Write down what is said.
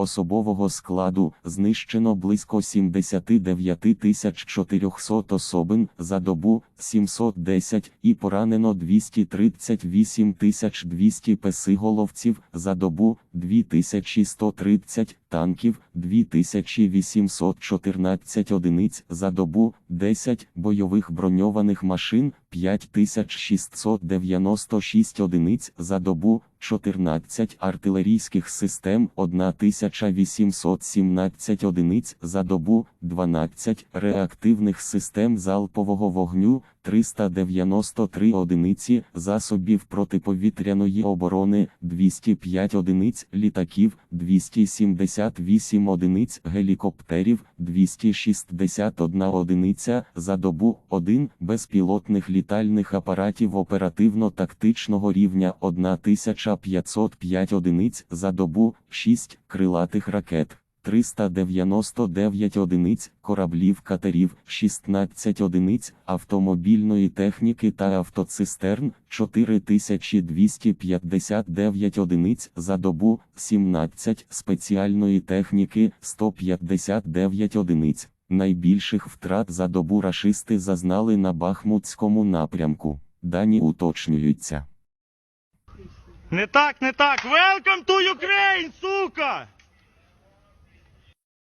Особового складу знищено близько 79 400 особин за добу 710 і поранено 238 200 песиголовців за добу 2130 танків 2814 одиниць за добу 10 бойових броньованих машин 5696 одиниць за добу 14 артилерійських систем 1817 одиниць за добу 12 реактивних систем залпового вогню 393 одиниці засобів протиповітряної оборони 205 одиниць літаків 278 одиниць гелікоптерів 261 одиниця за добу 1 безпілотних літальних апаратів оперативно-тактичного рівня 1505 одиниць за добу 6 крилатих ракет. 399 одиниць кораблів катерів, 16 одиниць автомобільної техніки та автоцистерн, 4259 одиниць за добу, 17 спеціальної техніки, 159 одиниць. Найбільших втрат за добу рашисти зазнали на Бахмутському напрямку. Дані уточнюються. Не так, не так. Welcome to Ukraine, сука!